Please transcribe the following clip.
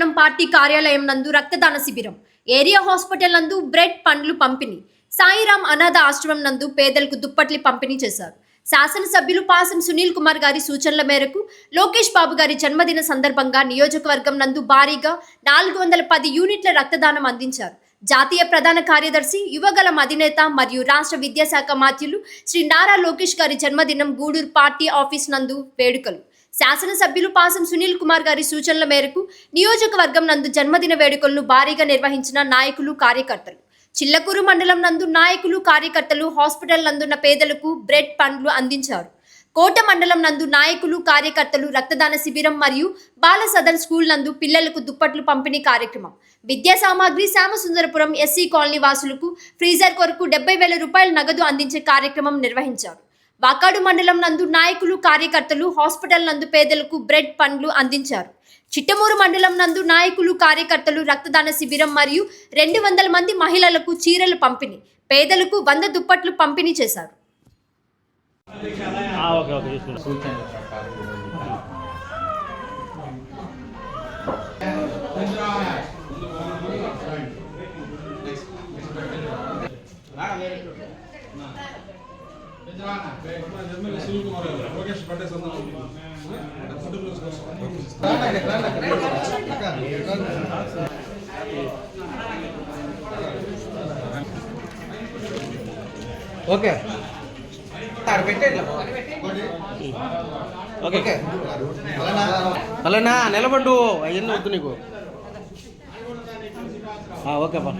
పట్టణం పార్టీ కార్యాలయం నందు రక్తదాన శిబిరం. ఏరియా హాస్పిటల్ నందు బ్రెడ్ పండ్లు పంపిణీ. సాయిరాం అనాథ ఆశ్రమం నందు పేదలకు దుప్పట్లు పంపిణీ చేశారు. శాసనసభ్యులు పాసం సునీల్ కుమార్ గారి సూచనల మేరకు లోకేష్ బాబు గారి జన్మదిన సందర్భంగా నియోజకవర్గం నందు భారీగా నాలుగు వందల పది యూనిట్ల రక్తదానం అందించారు. జాతీయ ప్రధాన కార్యదర్శి యువగలం అధినేత మరియు రాష్ట్ర విద్యాశాఖ మాత్యులు శ్రీ నారా లోకేష్ గారి జన్మదినం గూడూరు పార్టీ ఆఫీస్ నందు వేడుకలు. శాసనసభ్యులు పాసం సునీల్ కుమార్ గారి సూచనల మేరకు నియోజకవర్గం నందు జన్మదిన వేడుకలను భారీగా నిర్వహించిన నాయకులు కార్యకర్తలు. చిల్లకూరు మండలం నందు నాయకులు కార్యకర్తలు హాస్పిటల్ నందున్న పేదలకు బ్రెడ్ పండ్లు అందించారు. కోట మండలం నందు నాయకులు కార్యకర్తలు రక్తదాన శిబిరం మరియు బాల సదన్ స్కూల్ నందు పిల్లలకు దుప్పట్లు పంపిణీ కార్యక్రమం. విద్యా సామాగ్రి శ్యామసుందరపురం ఎస్సీ కాలనీ వాసులకు ఫ్రీజర్ కొరకు డెబ్బై వేల రూపాయల నగదు అందించే కార్యక్రమం నిర్వహించారు. వాకాడు మండలం నందు నాయకులు కార్యకర్తలు హాస్పిటల్ నందు పేదలకు బ్రెడ్ పండ్లు అందించారు. చిట్టమూరు మండలం నందు నాయకులు కార్యకర్తలు రక్తదాన శిబిరం మరియు రెండు వందల మంది మహిళలకు చీరలు పంపిణీ పేదలకు వంద దుప్పట్లు పంపిణీ చేశారు. ఓకే. ఓకే. అలానా నిలబడు. అవన్నీ వద్దు నీకు. ఓకే పా.